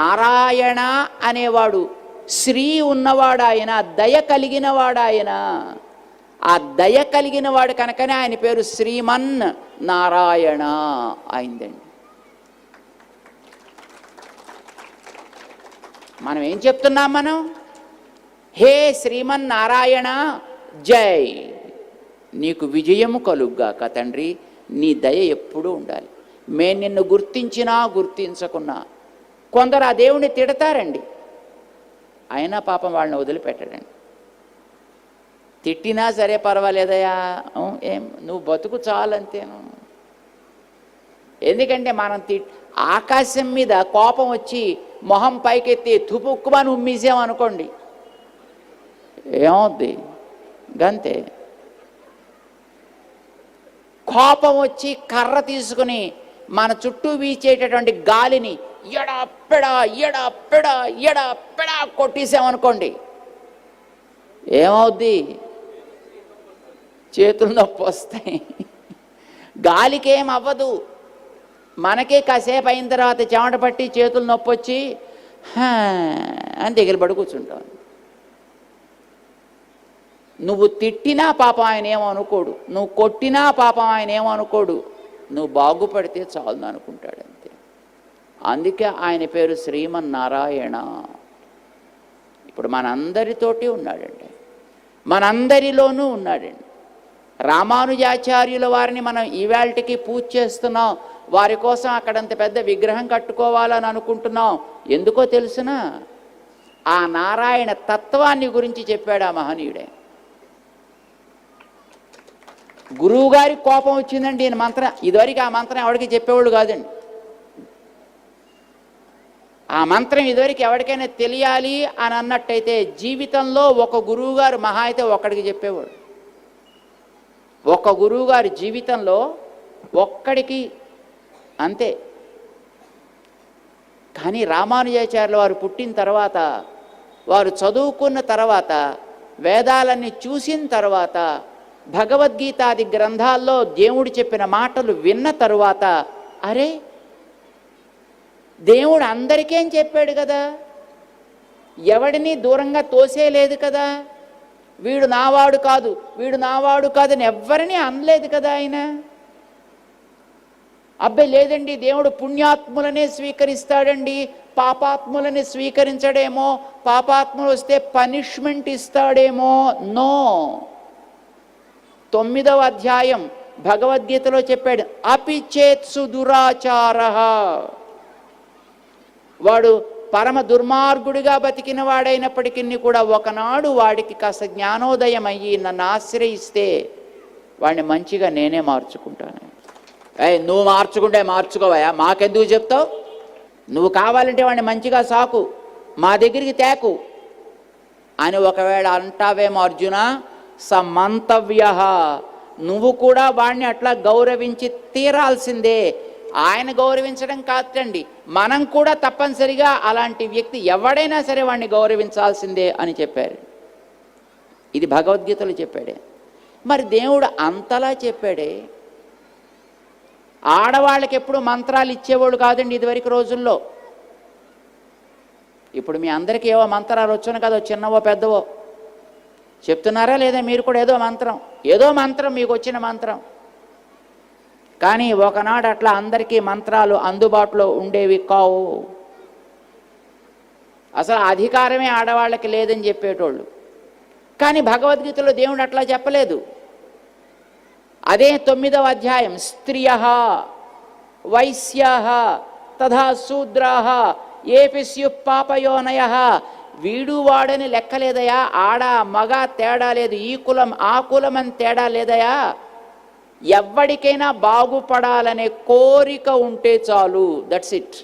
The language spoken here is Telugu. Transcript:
నారాయణ అనేవాడు. శ్రీ ఉన్నవాడు ఆయన దయ కలిగినవాడు ఆ దయ కలిగిన వాడు కనుకనే ఆయన పేరు శ్రీమన్ నారాయణ అయిందండి. మనం ఏం చెప్తున్నాం మనం? హే శ్రీమన్ నారాయణ జై. నీకు విజయము కలుగ్గాక తండ్రి నీ దయ ఎప్పుడూ ఉండాలి. మేము నిన్ను గుర్తించినా గుర్తించకున్నా కొందరు ఆ దేవుణ్ణి తిడతారండి. అయినా పాపం వాళ్ళని వదిలిపెట్టడండి. తిట్టినా సరే పర్వాలేదయా ఏం నువ్వు బతుకు చాలంతేను. ఎందుకంటే మనం తి ఆకాశం మీద కోపం వచ్చి మొహం పైకెత్తి తుపుక్కుమని ఉమ్మేసామనుకోండి ఏమవుద్ది? గంతే. కోపం వచ్చి కర్ర తీసుకుని మన చుట్టూ వీచేటటువంటి గాలిని ఎడా పెడా ఎడా పెడా ఎడా పెడా కొట్టేసామనుకోండి. ఏమవుద్ది? చేతులు నొప్పి వస్తాయి. గాలికేం అవ్వదు. మనకే కాసేపు అయిన తర్వాత చెమట పట్టి చేతులు నొప్పి వచ్చి అని దగ్గర పడి కూర్చుంటాం. నువ్వు తిట్టినా పాపం ఆయన ఏమనుకోడు అనుకోడు. నువ్వు కొట్టినా పాపం ఆయన ఏమనుకోడు అనుకోడు. నువ్వు బాగుపడితే చాలు అనుకుంటాడు. అందుకే ఆయన పేరు శ్రీమన్నారాయణ. ఇప్పుడు మనందరితోటి ఉన్నాడండి. మనందరిలోనూ ఉన్నాడండి. రామానుజాచార్యుల వారిని మనం ఈవేళకి పూజ చేస్తున్నాం. వారి కోసం అక్కడంత పెద్ద విగ్రహం కట్టుకోవాలని అనుకుంటున్నాం. ఎందుకో తెలుసునా? ఆ నారాయణ తత్వాన్ని గురించి చెప్పాడు ఆ మహనీయుడే. గురువుగారి కోపం వచ్చిందండి. ఈయన మంత్రం ఇదివరకు ఆ మంత్రం ఎవరికి చెప్పేవాళ్ళు కాదండి. ఆ మంత్రం ఇదివరకు ఎవరికైనా తెలియాలి అని అన్నట్టయితే జీవితంలో ఒక గురువుగారు మహా అయితే ఒక్కడికి చెప్పేవాడు. ఒక గురువుగారి జీవితంలో ఒక్కడికి అంతే. కానీ రామానుజాచార్యుల వారు పుట్టిన తర్వాత వారు చదువుకున్న తర్వాత వేదాలన్నీ చూసిన తర్వాత భగవద్గీతాది గ్రంథాల్లో దేవుడు చెప్పిన మాటలు విన్న తరువాత అరే దేవుడు అందరికేం చెప్పాడు కదా. ఎవడిని దూరంగా తోసేయలేదు కదా. వీడు నావాడు కాదు వీడు నావాడు కాదని ఎవ్వరిని అనలేదు కదా ఆయన. అబ్బాయి లేదండి దేవుడు పుణ్యాత్ములనే స్వీకరిస్తాడండి. పాపాత్ములని స్వీకరించడేమో పాపాత్ములు వస్తే పనిష్మెంట్ ఇస్తాడేమో. నో. తొమ్మిదవ అధ్యాయం భగవద్గీతలో చెప్పాడు అపిచేత్సు దురాచార. వాడు పరమ దుర్మార్గుడిగా బతికిన వాడైనప్పటికీ కూడా ఒకనాడు వాడికి కాస్త జ్ఞానోదయం అయ్యి నన్ను ఆశ్రయిస్తే వాడిని మంచిగా నేనే మార్చుకుంటాను. ఏ నువ్వు మార్చుకుంటే మార్చుకోవయా మాకెందుకు చెప్తావు? నువ్వు కావాలంటే వాడిని మంచిగా సాకు. మా దగ్గరికి తేకు. అని ఒకవేళ అంటావేమో అర్జున సమంతవ్య. నువ్వు కూడా వాడిని అట్లా గౌరవించి తీరాల్సిందే. ఆయన గౌరవించడం కాదండి. మనం కూడా తప్పనిసరిగా అలాంటి వ్యక్తి ఎవడైనా సరే వాడిని గౌరవించాల్సిందే అని చెప్పారు. ఇది భగవద్గీతలో చెప్పాడే. మరి దేవుడు అంతలా చెప్పాడే? ఆడవాళ్ళకి ఎప్పుడు మంత్రాలు ఇచ్చేవాడు కాదండి ఇదివరకు రోజుల్లో. ఇప్పుడు మీ అందరికీ ఏవో మంత్రాలు వచ్చాను కదా చిన్నవో పెద్దవో. చెప్తున్నారా లేదా మీరు కూడా ఏదో మంత్రం? ఏదో మంత్రం మీకు వచ్చిన మంత్రం. కానీ ఒకనాడు అట్లా అందరికీ మంత్రాలు అందుబాటులో ఉండేవి కావు. అసలు అధికారమే ఆడవాళ్ళకి లేదని చెప్పేటోళ్ళు. కానీ భగవద్గీతలో దేవుడు అట్లా చెప్పలేదు. అదే తొమ్మిదవ అధ్యాయం స్త్రియ వైశ్య తథా శూద్రా ఏపిస్యు పాపయోనయ వీడు వాడని లెక్కలేదయా? ఆడ మగ తేడా లేదు ఈ కులం ఆ కులం అని తేడా లేదయా? ఎవ్వడికైనా బాగుపడాలనే కోరిక ఉంటే చాలు. That's it